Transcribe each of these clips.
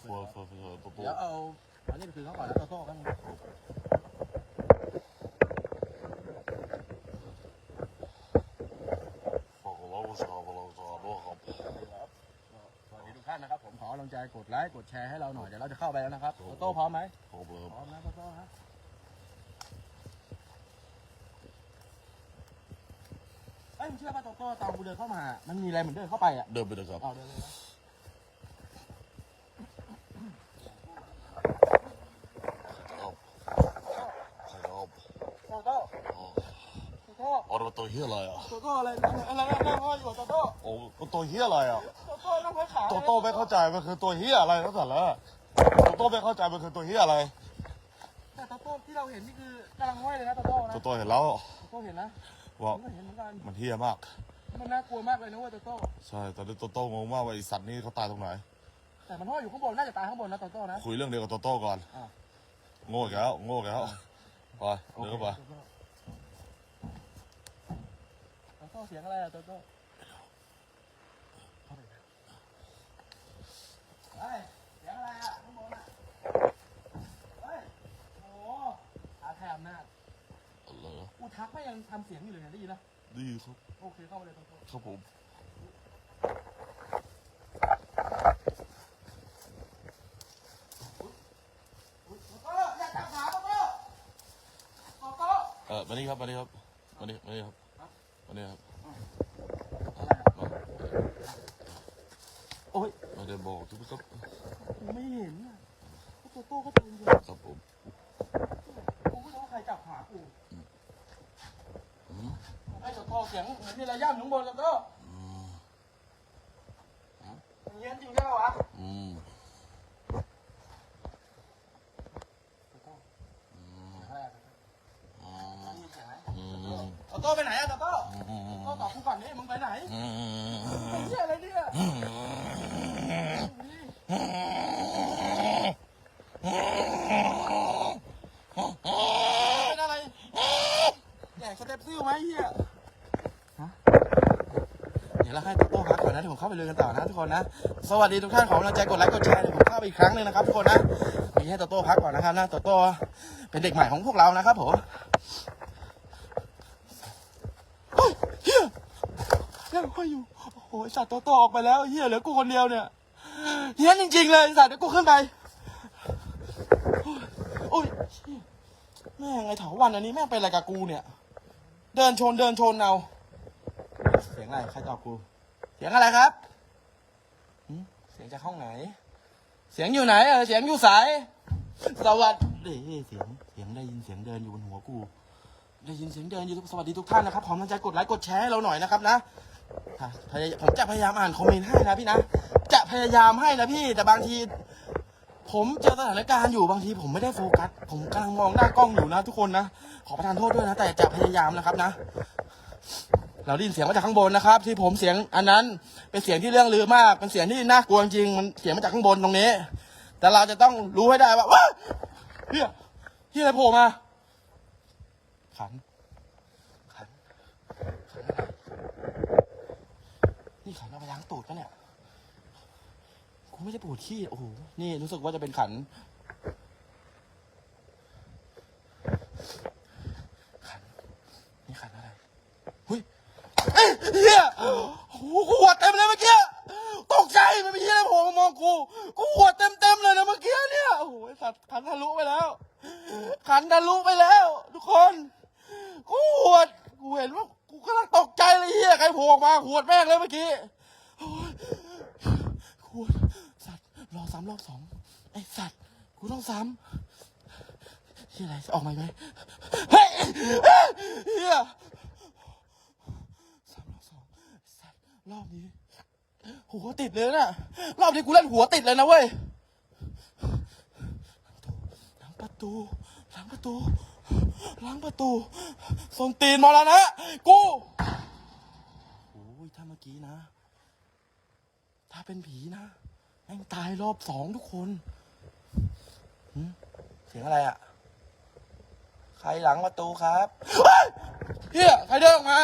เฟื่อเฟื่อเฟื่อตัวโตเดี๋ยวเอาอันนี้ไปคืนเขาก่อนแล้วโตโต้กันงฝากเราชาวเราชาวด้วยครับสวัสดีทุกท่านนะครับผมขอกำลังใจกดไลค์กดแชร์ให้เราหน่อยเดี๋ยวเราจะเข้าไปแล้วนะครับโตโต้พร้อมไหมขอบเลยพร้อมนะโตโต้ฮะเอ้ยมึงเชื่อป่ะโตโต้ตอนกูเดินเข้ามา มันมีอะไรเหมือนเดินเข้าไปอะเดินไปเลยครับเอาเดินเลยนะ ครับใครครับ โตโต้ อ๋อ โต โต้เอาเป็นตัวเฮียอะไรอะโตโต้อะไรอะไรนั่งห้อยอยู่โตโต้โอ้เป็นตัวเฮียอะไรอะโตโต้นั่งห้อยขาโตโต้ไม่เข้าใจมันคือตัวเฮียอะไรตั้งแต่แรกโตโต้ไม่เข้าใจมันคือตัวเฮียอะไรแต่โตโต้ที่เราเห็นนี่คือกำลังห้อยเลยนะโตโต้นะโตโต้เห็นแล้วโตโต้เห็นนะว่าผมก็เห็นเหมือนกันมันเฮียมาก มันน่ากลัวมากเลยนะเว้ยโตโต้ใช่ตอนนี้โตโต้งงมากว่าไอสัตว์นี่เขาตายตรงไหน แต่มันห้อยอยู่ข้างบนน่าจะตายข้างบนนะโตโต้นะคุยเรื่องเดียวกับโตโต้ก่อนอ่าโง่อีกแล้วโง่อีกแล้วไปเดินเข้าไปโตโต้เสียงอะไรอะโตโต้เฮ้ยเสียงอะไรอะข้างบนอะเฮ้ยโอ้โหอาแถมหน้าจอะไรนะกูทักไม่ยังทำเสียงอยู่เลยนะได้ยินนะดีครับ โอเคเข้ามาเลยโตโต้ครับผมอุ๊ยโตโต้อย่าจับขาโตโต้โตโต้ เออมานี่ครับมานี่ครับมานี่มานี่ครับมานี่ครับอะไรอะมา โอ้ยมาเดินบอกทุกครับกูไม่เห็นอะโตโต้ก็เป็นอยู่ครับผมกูไม่รู้ว่าใครจับขากูอืมไอ้โตโต้เสียงเหมือนมีอะไรย่ำอยู่ข้างบนโตโต้อืมมันเงี้ยจริงใช่ไหมวะอืมโตโต้อืมอะไรอะอืได้มยินเสียงไหมอืมโตโต้ไปไหนอะโตโต้อืมโตโต้ตอบกูก่อนนี่มึงไปไหน อืม ไอ้เหี้ยอะไรเนี่ยเป็นอะไรแดกสเต็ปซิ่วไหมไอ้เหี้ยฮะเดี๋ยวเราให้โตโต้พักก่อนนะเดี๋ยวผมเข้าไปเลย กันต่อนะทุกคนนะ สวัสดีทุกท่านขอกำลังใจกดไลค์กดแชร์เดี๋ยวผมเข้าไปอีกครั้งหนึ่งนะครับทุกคนนะมีให้โตโต้พักก่อนนะครับนะโตโต้เป็นเด็กใหม่ของพวกเรานะครับผมเฮียยังค่อยอยู่โอ้โหไอ้สัตว์โตโต้ออกไปแล้วเฮียเหลือกูคนเดียวเนี่ยเฮียจริงๆเลยสัตว์เดี๋ยวกูขึ้นไปโอ้ยแม่งไอ้เถาวันอันนี้แม่งเป็นอะไรกับกูเนี่ย เดินชนเดินชนเอาเสียงอะไรใครตอบกู เสียงอะไรครับ เสียงจากห้องไหน เสียงอยู่ไหนเออเสียงอยู่สายสวัสดีเสียงเสียงได้ยินเสียงเดินอยู่บนหัวกู ได้ยินเสียงเดินอยู่ทุกสวัสดีทุกท่านนะครับขอกำลังใจกดไลค์กดแชร์ให้เราหน่อยนะครับนะค่ะพยายผมจะพยายามอ่านคอมเมนต์ให้นะพี่นะจะพยายามให้นะพี่ แต่บางที ผมเจอสถานการณ์อยู่บางทีผมไม่ได้โฟกัส ผมกำลังมองหน้ากล้องอยู่นะ ทุกคนนะขอประทานโทษด้วยนะ แต่จะพยายามนะครับนะ เราได้ยินเสียงมาจากข้างบนนะครับ ที่ผมเสียงอันนั้นเป็นเสียงที่เรื่องลือมากเป็นเสียงที่น่ากลัวจริงมันเสียงมาจากข้างบนตรงนี้ แต่เราจะต้องรู้ให้ได้ว่าว้าเฮียเฮียอะไรโผล่มาขันขันขันอะไรนี่ขันเอาไปล้างตูดกันเนี่ยกูไม่ได้ปวดขี้โอ้โหนี่รู้สึกว่าจะเป็นขัน ขัน นี่ขันอะไร เฮ้ยเอ้ยเฮียโอ้โหกูหัวเต็มเลยเมื่อกี้ ตกใจมันไม่ใช่อะไรโผล่มามองกู กูหัวเต็มเต็มๆเลยนะเมื่อกี้เนี่ย โอ้โหไอ้สัตว์ขันทะลุไปแล้ว ขันทะลุไปแล้ว ทุกคน กูหวด กูเห็นว่ากูกำลังตกใจเลยเฮียใครโผล่ออกมาหวดแม่งเลยเมื่อกี้โอ้ยหวดสัตว์รอซ้ำรอบสองไอ้สัตว์ กูต้องซ้ำเฮียอะไรจะออกมาไหมเฮ้ยเฮีย สามรอบสองสัตว์ รอบนี้ หัวติดเลยนะรอบนี้กูเล่นหัวติดเลยนะเว้ยหลังประตูหลังประตูหลังประตูส่งตีนมาแล้วนะกูโอ้ยถ้าเมื่อกี้นะ ถ้าเป็นผีนะแม่งตายรอบสองทุกคนเสียงอะไรอะใครหลังประตูครับเฮ้ยเฮียใครเดินออกมา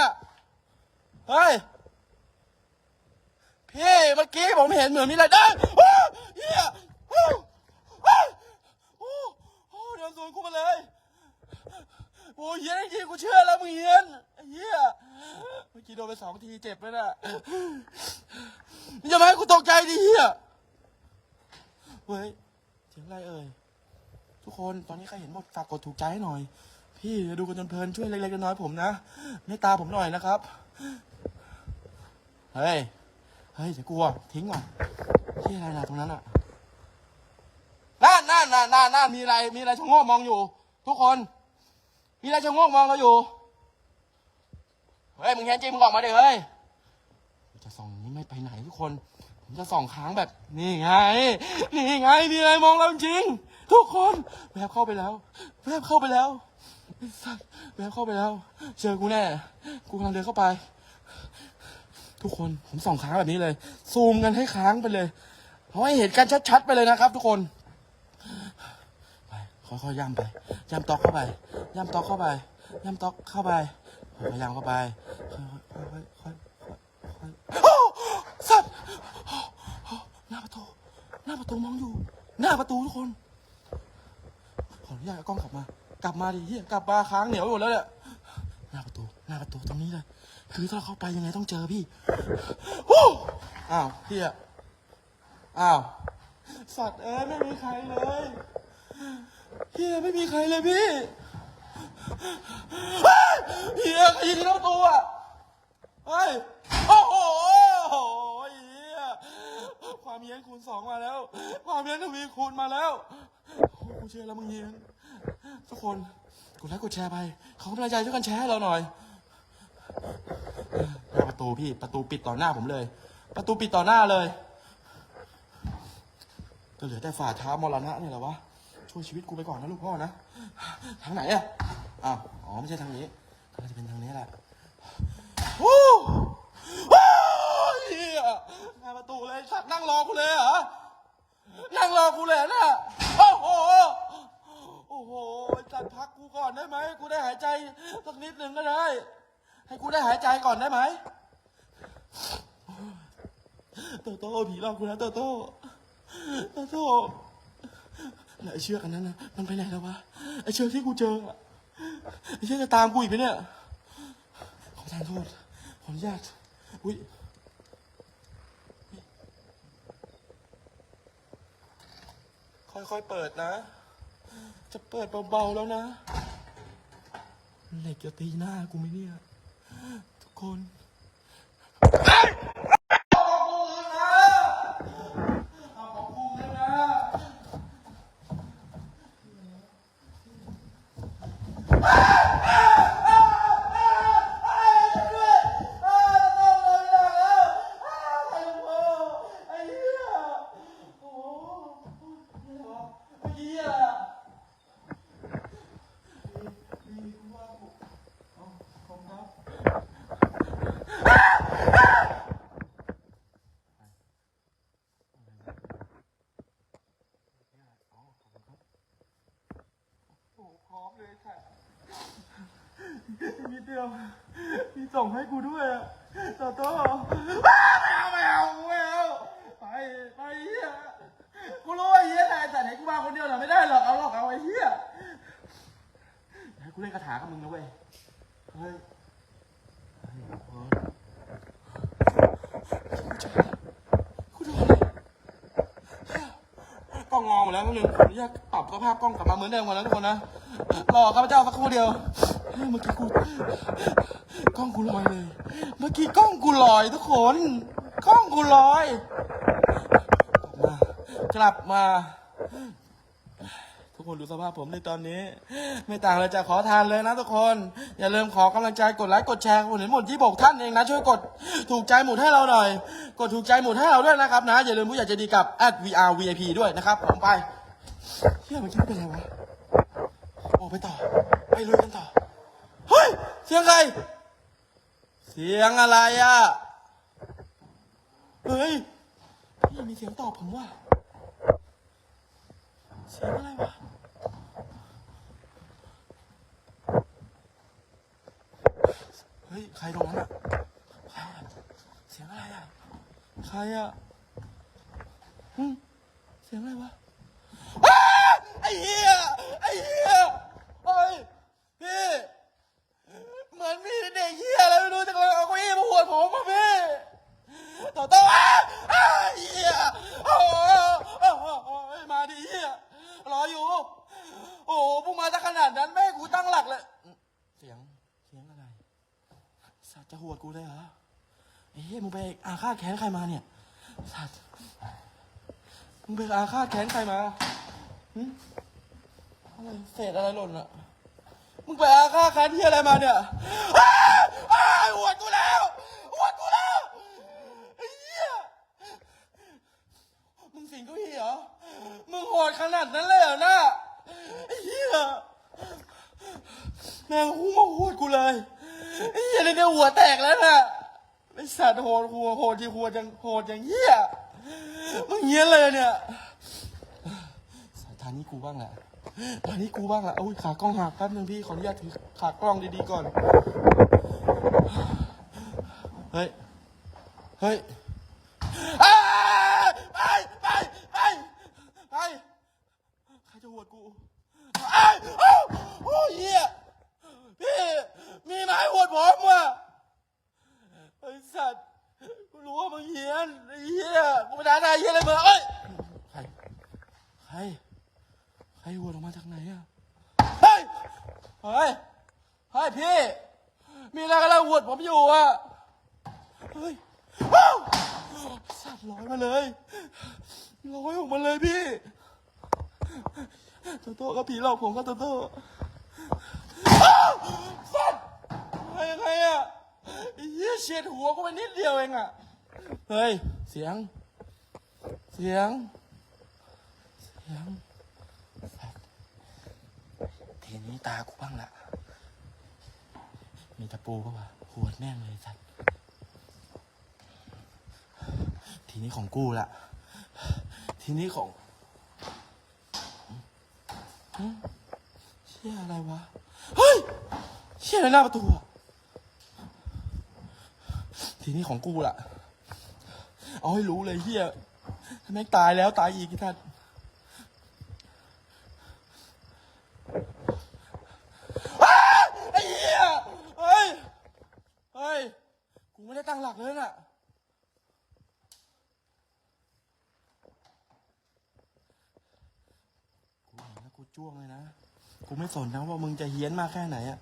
เฮ้ย พี่เมื่อกี้ผมเห็นเหมือนมีอะไรเด้นเฮียเฮ้ยสวนกูมาเลยโอ้ยเฮียจริงกูเชื่อแล้วมึงเฮียนเฮียเมื่อกี้โดนไปสองทีเจ็บเลยนะอย่ามาให้กูตกใจดิเฮียเฮ้ยเสียงอะไรเอ่ยทุกคนตอนนี้ใครเห็นหมดฝากกดถูกใจให้หน่อย พี่ดูกันจนเพลินช่วยเล็กๆน้อยๆผมนะเมตตาผมหน่อยนะครับเฮ้ย เฮ้ยอย่ากลัว ทิ้งก่อนที่อะไรล่ะตรงนั้นอะนั่นนั่นนั่นนั่นนั่นมีอะไร มีอะไรชะโงกมองอยู่ ทุกคน มีอะไรชะโงกมองเราอยู่ เฮ้ย มึงแค่จริงมึงออกมาดิเฮ้ยจะส่องนี้ไม่ไปไหนทุกคน ผมจะส่องค้างแบบ นี่ไง นี่ไง มีอะไรมองเราจริง ทุกคนแวบเข้าไปแล้วแวบเข้าไปแล้วไอ้สัสแวบเข้าไปแล้ว เจอกูแน่ กูกำลังเดินเข้าไป ทุกคนผมส่องค้างแบบนี้เลย ซูมกันให้ค้างไปเลยเอาให้เห็นกันชัดๆไปเลยนะครับ ทุกคนไปค่อยๆย่ำไปย่ำตอกเข้าไปย่ำตอกเข้าไปย่ำตอกเข้าไปค่อยๆย่ำเข้าไปค่อยๆค่อยๆค่อยๆโอ้สัตว์หน้าประตูหน้าประตูมองอยู่ หน้าประตูทุกคนขออนุญาตกล้องกลับมา กลับมาดิเฮียกลับมาค้างเหนียวไปหมดแล้วเนี่ยหน้าประตูหน้าประตูตรงนี้เลย คือถ้าเราเข้าไปยังไงต้องเจอพี่วู้อ้าวเฮียอ้าว สัตว์เอ้ยไม่มีใครเลยเฮียไม่มีใครเลยพี่เฮ้ยเฮียใครยิงเข้าตัวเฮ้ย โอ้โหเฮียความเฮียนคูณสองมาแล้ว ความเฮียนทวีคูณมาแล้วโอ้กูเชื่อแล้วมึงเฮียนทุกคนกดไลค์กดแชร์ไป ขอกำลังใจช่วยกันแชร์ให้เราหน่อย หน้าประตูพี่ประตูปิดต่อหน้าผมเลย ประตูปิดต่อหน้าเลย ก็เหลือแต่ฝ่าเท้ามรณะเนี่ยแหละวะช่วยชีวิตกูไปก่อนนะลูกพ่อนะทางไหนอะอ้าวอ๋อไม่ใช่ทางนี้ก็จะเป็นทางนี้แหละวู้วู้เฮียหน้าประตูเลยสัตว์นั่งรอกูเลยเหรอนั่งรอกูเลยนะโอ้โหโอ้โหจัดพักกูก่อนได้ไหมกูได้หายใจสักนิดหนึ่งก็ได้ ให้กูได้หายใจก่อนได้ไหมโตโต้ผีหลอกกูนะโตโต้โตโต้ไอเชือกอันนั้นนะมันไปไหนแล้ววะไอเชือกที่กูเจออะไอเชือกจะตามกูอีกไหมเนี่ยขอทานโทษขออนุญาตอุ้ยค่อยๆเปิดนะ จะเปิดเบาๆแล้วนะเหล็กจะตีหน้ากูไหมเนี่ย ทุกคนเอาของกูคืนนะเอาของกูคืนนะไอ้เหี้ยโอ้โหเมื่อกี้อะ มีคุณว่าผมเอาผมครับโอ้พร้อมเลยค่ะนิดเดียว มีส่งให้กูด้วยอะโตโต้ไม่เอาไม่เอาไม่เอาไปไปเฮียกูรู้ว่าเฮียแต่แต่ไหนกูมาคนเดียวน่ะไม่ได้หรอกเอาหรอกเอาไอ้เฮีย ให้กูเล่นคาถากับมึงนะเว้ย เฮ้ยเฮ้พอกูโดนอะไรเฮ้ยกล้องงอหมดแล้วนิดนึงขออนุญาตปรับสภาพกล้องกลับมาเหมือนเดิมก่อนนะทุกคนนะรอข้าพเจ้าสักครู่เดียวเมื่อกี้กูกล้องกูลอยเลย เมื่อกี้กล้องกูลอยทุกคนกล้องกูลอย กลับมากลับมา คนดูสภาพผมในตอนนี้ ไม่ต่างเลยจากขอทานเลยนะทุกคน อย่าลืมขอกำลังใจกดไลค์กดแชร์คนเห็นหมดที่บอกท่านเองนะ ช่วยกดถูกใจหมุดให้เราหน่อย กดถูกใจหมุดให้เราด้วยนะครับนะ อย่าลืมผู้ใหญ่ใจดีกับ @VR VIP ด้วยนะครับผมไปเฮียมื่อกี้เป็นอะไรวะออกไปต่อ ไปลุยกันต่อเฮ้ยเสียงใครเสียงอะไรอะเฮ้ยพี่มีเสียงตอบผมว่าเสียงอะไรวะ เฮ้ย ใครตรงนั้นอะใครอะเสียงอะไรอะใครอะอืมเสียงอะไรวะไอ้เหี้ย ไอ้เหี้ยไอ้พี่ เหมือนมีเด็กเหี้ยอะไรไม่รู้จะเอาเก้าอี้มาหัวผมป่ะพี่ต่อต้านไอ้เหี้ยมาดิเหี้ยรออยู่ โอ้พวกมาซะขนาดนั้นแม่กูตั้งหลักเลย สัตว์จะหวดกูเลยเหรอไอ้เหี้ยมึงไปอาฆาตแค้นใครมาเนี่ยสัตว์มึงไปอาฆาตแค้นใครมาหึอะไรเศษอะไรหล่นอะมึงไปอาฆาตแค้นที่อะไรมาเนี่ยอ้าอ้าหวดกูแล้วหวดกูแล้วไอ้เหี้ยมึงสิงเก็อี้เหรอมึงโหดขนาดนั้นเลยเหรอนะไอ้เหี้ยแม่งหูมาโหดกูเลย ไอ้เหี้ยเนี่ยหัวแตกแล้วน่ะไอ้สัตว์โหดหัวโหดที่หัวจังโหดอย่างเหี้ยมึงเหี้ยเลยเนี่ยสายทางนี้กูบ้างแหละทางนี้กูบ้างแหละอุ้ยขากล้องหักแป๊บนึงพี่ขออนุญาตถือขากล้องดีๆก่อน เฮ้ย เฮ้ยอ้าวไปไปไปไปใครจะหัวดกูอ้าวอ้าวโอ้ยเหี้ยพี่ มีไม้หวดผมว่ะไอ้สัตว์กูรู้ว่ามึงเฮียนไอ้เหี้ยกูไม่ได้นายเหี้ยอะไรมึงเอ้ยใครใครใครหวดออกมาจากไหนอะเฮ้ยเฮ้ยเฮ้ยพี่ มีอะไรกำลังหวดผมอยู่อะเฮ้ยอ้าวสัตว์ลอยมาเลยลอยออกมาเลยพี่โตโต้ก็ผีหลอกผมก็โตโต้ว์อะไรยังไงอะไอ้ เฉียดหัวกูไปนิดเดียวเองอะเฮ้ย เสียง เสียง เสียงสัตว์ทีนี้ตากูบ้างละมีตะปูปะวะหวดแม่งเลยสัตว์ทีนี้ของกูละทีนี้ของเชี่ยอะไรวะ เฮ้ย เชี่ยอะไรหน้าประตูอะ ทีนี้ของกูล่ะ เอาให้รู้เลยเฮียแม่งตายแล้วตายอีกท่านไอ้เหี้ยเฮ้ย เฮ้ย กูไม่ได้ตั้งหลักเลยน่ะกูเห็นแล้วกูจ้วงเลยนะ กูไม่สนนะว่ามึงจะเฮี้ยนมากแค่ไหนอะ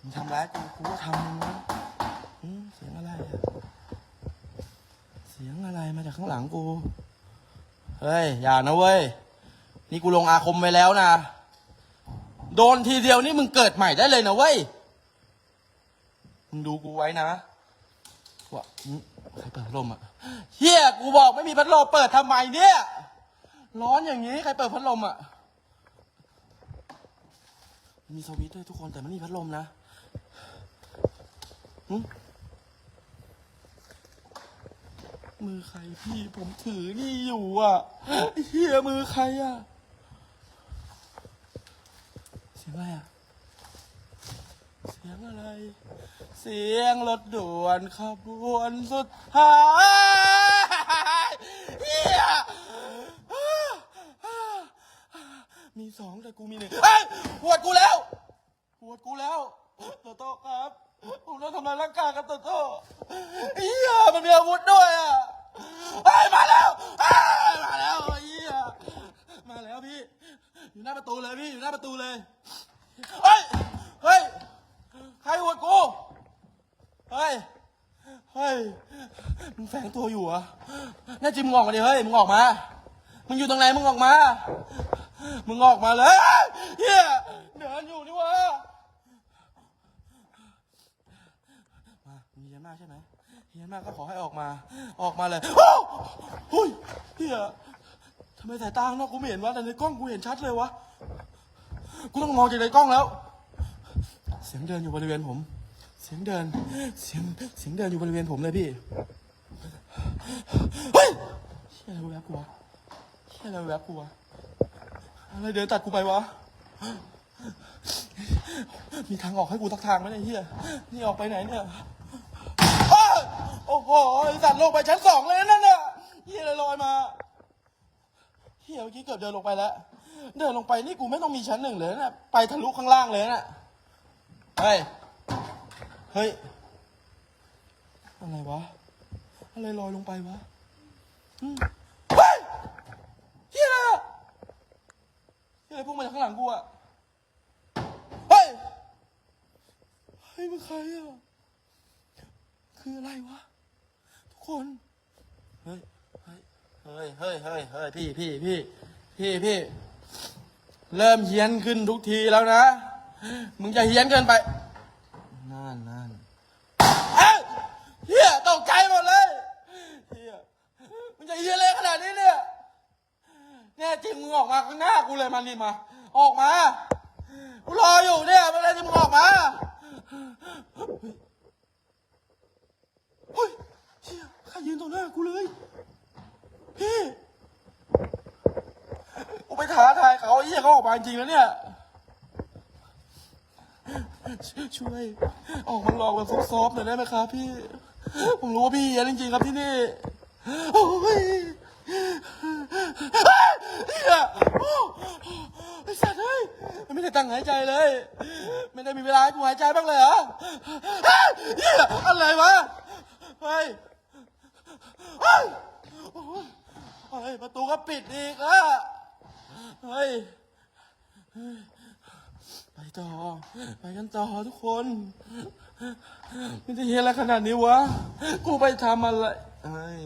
มึงทำร้ายกูกูก็ทำมึงนะ เสียงอะไรอะเสียงอะไรมาจากข้างหลังกู เฮ้ย อย่านะเว้ย นี่กูลงอาคมไปแล้วนะ โดนทีเดียวนี่มึงเกิดใหม่ได้เลยนะเว้ย มึงดูกูไว้นะว่าหืมใครเปิดพัดลมอะเฮียกูบอกไม่มีพัดลมเปิดทำไมเนี่ย ร้อนอย่างนี้ใครเปิดพัดลมอะ มีสวิตช์ด้วยทุกคนแต่ไม่มีพัดลมนะหึ มือใครพี่ผมถือนี่อยู่อะเฮียมือใครอะเสียงอะไรอะ เสียงอะไร เสียงรถด่วนขบวนสุดท้ายเฮียมีสองแต่กูมีหนึ่งเฮ้ยปวดกูแล้วปวดกูแล้วโตโต้ครับผมต้องทำลายร่างกายกับโตโต้เฮียมันมีอาวุธด้วยอะ เฮ้ยมาแล้วเฮ้ยมาแล้วเฮียมาแล้วพี่ อยู่หน้าประตูเลยพี่อยู่หน้าประตูเลย เฮ้ย เฮ้ย ใครปวดกู เฮ้ย เฮ้ย มึงแฝงตัวอยู่เหรอแน่จริงมึงออกมาดิเฮ้ย มึงออกมา มึงอยู่ตรงไหนมึงออกมา มึงออกมาเลยเฮียเดินอยู่นี่วะมามีเฮียมากใช่ไหม เฮียมากก็ขอให้ออกมา ออกมาเลยโอ้โหุยเฮียทำไมสายตาข้างนอกกูไม่เห็นวะแต่ในกล้องกูเห็นชัดเลยวะกูต้องมองจากในกล้องแล้ว เสียงเดินอยู่บริเวณผม เสียงเดิน เสียงเสียงเดินอยู่บริเวณผมเลยพี่เฮ้ยเฮียอะไรแวบกูวะเฮียอะไรแวบกูวะอะไรเดินตัดกูไปวะมีทางออกให้กูสักทางไหมเนี่ยเฮียนี่ออกไปไหนเนี่ย โอ้โหไอ้สัตว์ลงไปชั้นสองเลยนั่นน่ะเฮียอะไรลอยมาเฮียเมื่อกี้เกือบเดินลงไปแล้ว เดินลงไปนี่กูไม่ต้องมีชั้นหนึ่งเลยนะไปทะลุข้างล่างเลยนะเฮ้ย เฮ้ย อะไรวะ อะไรลอยลงไปวะเฮ้ยเฮียอะไรอะที่อะไรพุ่งมาจากข้างหลังกูอะเฮ้ย เฮ้ยมันใครอะคืออะไรวะ คนเฮ้ยเฮ้ยเฮ้ยเฮ้ยเฮ้ยเฮ้ยพี่พี่พี่พี่พี่เริ่มเฮี้ยนขึ้นทุกทีแล้วนะ มึงจะเฮี้ยนเกินไปนั่นนั่นเอ้ยเฮียตกใจหมดเลยเฮียมึงจะเฮี้ยนเลยขนาดนี้เนี่ยแน่จริงมึงออกมาข้างหน้ากูเลยมารีบมา ออกมากูรออยู่เนี่ยเมื่อไหรจะมึงออกมาเฮ้ยเฮีย ใครยืนตรงหน้ากูเลย พี่กูไปท้าทายเขาไอ้เหี้ยเขาออกมาจริงแล้วเนี่ย ช่วย ออกมาลองแบบซอฟๆหน่อยได้ไหมครับ พี่ ผมรู้ว่าพี่เฮียจริงๆครับที่นี่ โอ้ยเฮียโอ้ไอ้สัตว์เฮ้ยมันไม่ได้ตั้งหายใจเลย ไม่ได้มีเวลาให้กูหายใจบ้างเลยเหรอเฮียอะไรวะ เฮ้ย เฮ้ยโอ้ยเฮ้ยประตูก็ปิดอีกอะเฮ้ยไปต่อ ไปกันต่อทุกคนไม่ได้เห็นอะไรขนาดนี้วะ กูไปทำอะไรเฮ้ย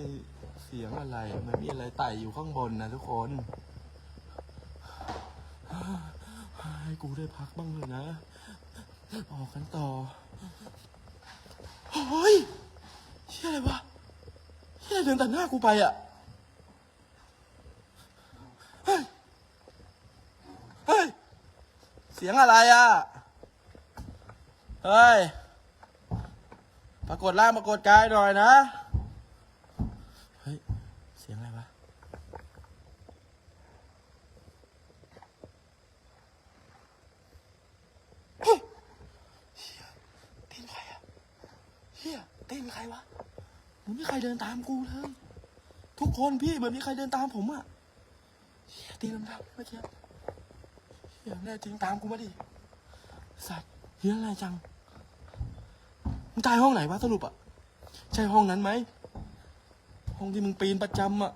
เสียงอะไร มันมีอะไรไต่อยู่ข้างบนนะทุกคนให้กูได้พักบ้างเลยนะ ออกกันต่อ เฮ้ยเฮียอะไรวะ เฮียเดินตัดหน้ากูไปอะเฮ้ยเฮ้ย เสียงอะไรอะ เฮ้ย ปรากฏร่างปรากฏกายหน่อยนะ เฮ้ย เสียงอะไรวะ เฮ้ยเฮียตีนใครอะเฮียตีนใครวะเห มีใครเดินตามกูเลย ทุกคนพี่เหมือนมีใครเดินตามผมอะเฮียตีนดำๆเมื่อกี้เฮียแน่จริงตามกูมาดิสัตว์เฮียอะไรจังมึงตายห้องไหนวะสรุปอะใช่ห้องนั้นไหมห้องที่มึงปีนประจำอะ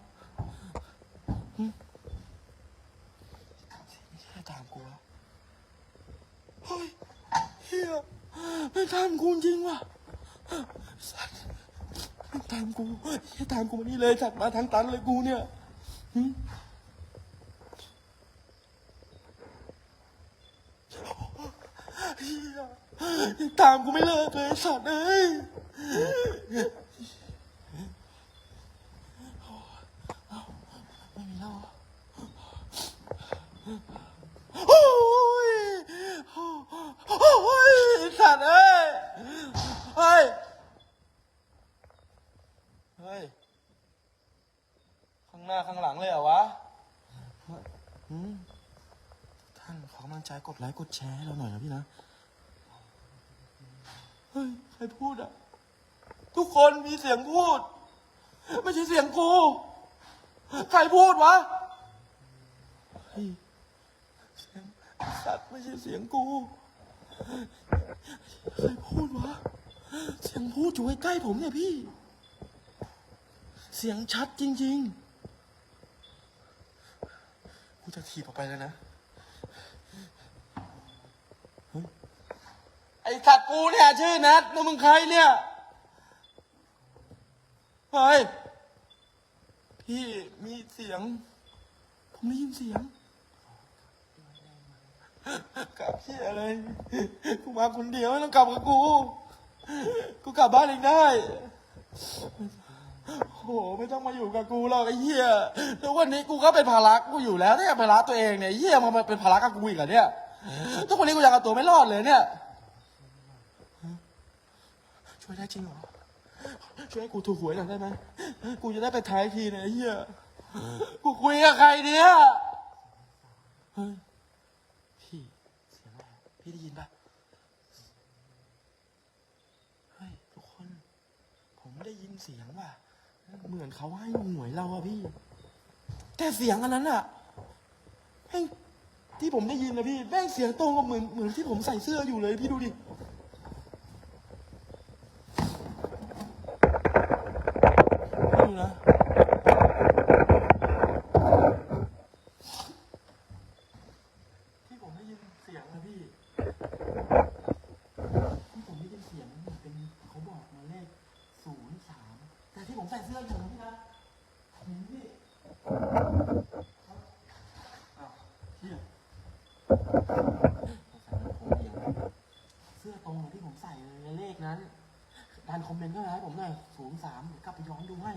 ไม่ใช่ตามกูวเฮ้ยเฮียไม่ตามกูจริงว่ะสัตว ตามกูเฮียตามกูมานี่เลยสัตว์มาทางตันเลยกูเนี่ยหึเฮียยังตามกูไม่เลิกเลยสัตว์เอ้ยไม่มีแล้วเหรอโอ้ยโอ้ยไอ้สัตว์เอ้ยเฮ้ย เฮ้ย ข้างหน้าข้างหลังเลยเหรอวะอืม ท่านขอกำลังใจก ดไลค์กดแชร์ให้เราหน่อยนะพี่นะ เฮ้ย ใครพูดอะทุกคนมีเสียงพูด ไม่ใช่เสียงกู ใครพูดวะเฮ้ยเสียงสัตว์ไม่ใช่เสียงกู ใครพูดวะ เสียงพูดอยู่ใกล้ๆผมเนี่ยพี่ เสียงชัดจริง ๆ กูจะถีบออกไปแล้วนะ ไอ้สัตว์กูเนี่ยชื่อนัทแล้วมึงใครเนี่ยเฮ้ยพี่มีเสียง ผมได้ยินเสียงกลับพี่อะไรกูมาคนเดียวไม่ต้องกลับกับกู กูกลับบ้านเองได้โอ้โหไม่ต้องมาอยู่กับกูหรอกไอ้เหี้ยแล้ววันนี้กูก็เป็นภาระกูอยู่แล้วเนี่ยภาระตัวเองเนี่ยเหี้ยมันมาเป็นภาระกับกูอีกเหรอเนี่ย ทุกวันนี้กูยังเอาตัวไม่รอดเลยเนี่ย ช่วยได้จริงเหรอ ช่วยให้กูถูกหวยหน่อยได้ไหมกูจะได้ไปท้ายทีนี่ยไอ้เหี้ย กูคุยกับใครเนี่ยเฮ้ยพี่เสียงอะไรพี่ได้ยินปะเฮ้ยทุกคน ผมได้ยินเสียงว่ะ เหมือนเขาให้หวยเราอะพี่ แต่เสียงอันนั้นอะแม่งที่ผมได้ยินนะพี่แม่งเสียงตรงกับเหมือนเหมือนที่ผมใส่เสื้ออยู่เลยพี่ดูดิ ไม่รู้นะที่ผมได้ยินเสียงนะพี่ที่ผมได้ยิน ที่ผมใส่เสื้ออยู่นะพี่นะเห็นพี่อ้าวเฮียเสื้อตรงกับที่ผมใส่เลยเลขนั้นดันคอมเมนต์ก็ให้ผมหน่อยศูนย์สามกลับไปย้อนดูให้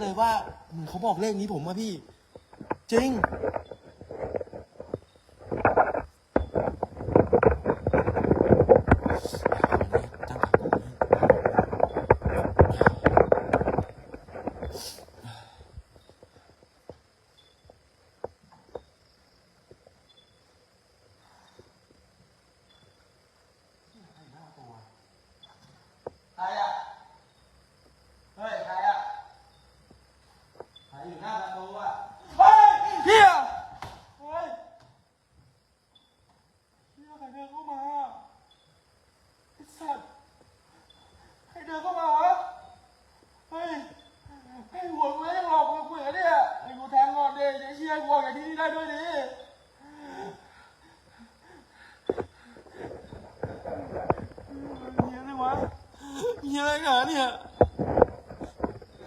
เลยว่าเหมือนเขาบอกเลขนี้ผมว่าพี่ จริง ตั้งหลักก่อนเลยใครอะ เฮ้ย ใครอะ ใครอยู่หน้าประตูอะ เฮ้ยเฮียเฮ้ยเฮียใครเดินเข้ามาไอ้สัตว์ใครเดินเข้ามาวะ เฮ้ยไอ้หัวกูยังหลอกกูเหมือนเนี่ยไอ้กูแทงก่อนดิไอ้เชี่ยกูออกจากที่นี่ได้ด้วยดิเฮียอะไรวะเฮีย อะไรกันเนี่ย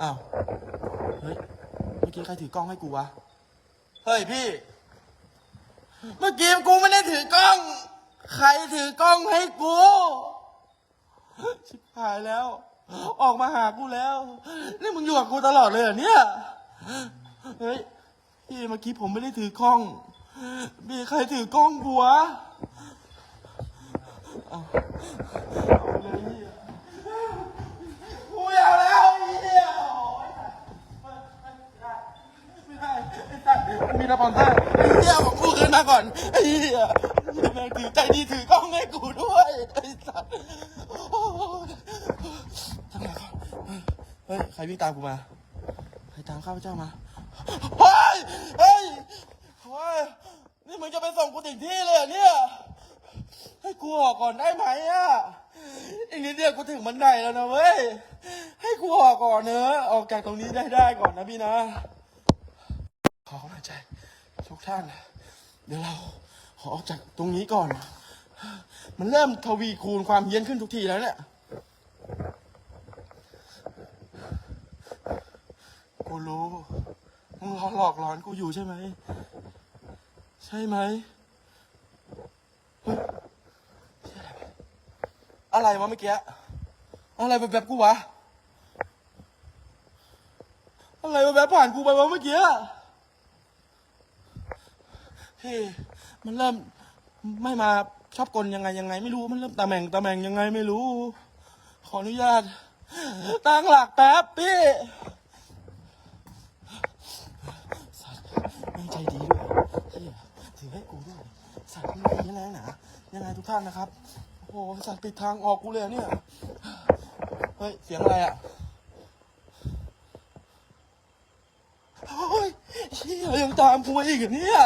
อ้าว เฮ้ย เมื่อกี้ใครถือกล้องให้กูวะ เฮ้ยพี่ เมื่อกี้กูไม่ได้ถือกล้อง ใครถือกล้องให้กู ชิบหายแล้ว ออกมาหากูแล้ว นี่มึงอยู่กับกูตลอดเลยเหรอเนี่ย เฮ้ย พี่เมื่อกี้ผมไม่ได้ถือกล้อง มีใครถือกล้องกูวะเอาเอาเลยเหี้ยกูไม่เอาแล้วไอ้เหี้ยโอ๊ยไม่ได้ไม่ได้ไอ้ สปอนเซอร์ไอ้เหี้ยของกูคืนมาก่อนไอ้เหี้ยแม่งถือใจดีถือกล้องให้กูด้วยไอ้สัตว์โอ้ยทำไงก่อนเฮ้ยใครวิ่งตามกูมาใครตามข้าพเจ้ามาเฮ้ยเฮ้ยเฮ้ยนี่มึงจะไปส่งกูถึงที่เลยเหรอเนี่ยให้กูออกก่อนได้ไหมอะอีกนิดเดียวกูถึงบันไดแล้วนะเว้ย ให้กูออกก่อนเนอะออกจากตรงนี้ได้ได้ก่อนนะพี่นะ ขอกำลังใจ ทุกท่าน เดี๋ยวเราขอออกจากตรงนี้ก่อน มันเริ่มทวีคูณความเฮี้ยนขึ้นทุกทีแล้วเนี่ยกูรู้มึงรอหลอกหลอนกูอยู่ใช่ไหม ใช่ไหมอะไรวะเมื่อกี้ อะไรแบบแบบกูวะ อะไรแบบแบบผ่านกูไปวะเมื่อกี้ พี่มันเริ่มไม่มาชอบกลยังไงยังไง ไม่รู้มันเริ่มตะแหม่งตะแหม่งยังไงไม่รู้ ขออนุญาต ตั้งหลักแป๊บพี่สัตว์ไม่ใจดีด้วยเฮียถือให้กูด้วยสัตว์มันยังไงหนายังไงทุกท่านนะครับ โอ้โหสัตว์ปิดทางออกกูเลยอะเนี่ย เฮ้ย เสียงอะไรอะ โอ้ยเฮียยังตามกูมาอีกเหรอเนี่ย